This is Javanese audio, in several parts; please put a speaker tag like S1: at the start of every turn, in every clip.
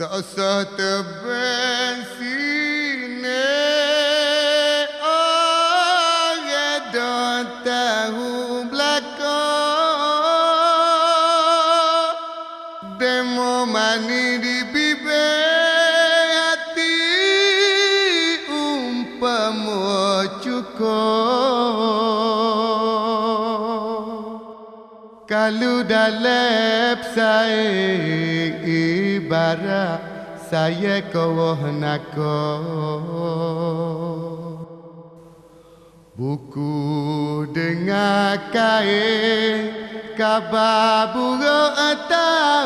S1: تأسهت بسيني آيادته بلكا دمو منيري Dalam saya ibarat saya kawah nako Buku dengan kain Kabar buruk atau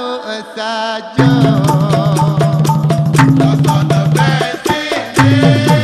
S1: Tak ada besi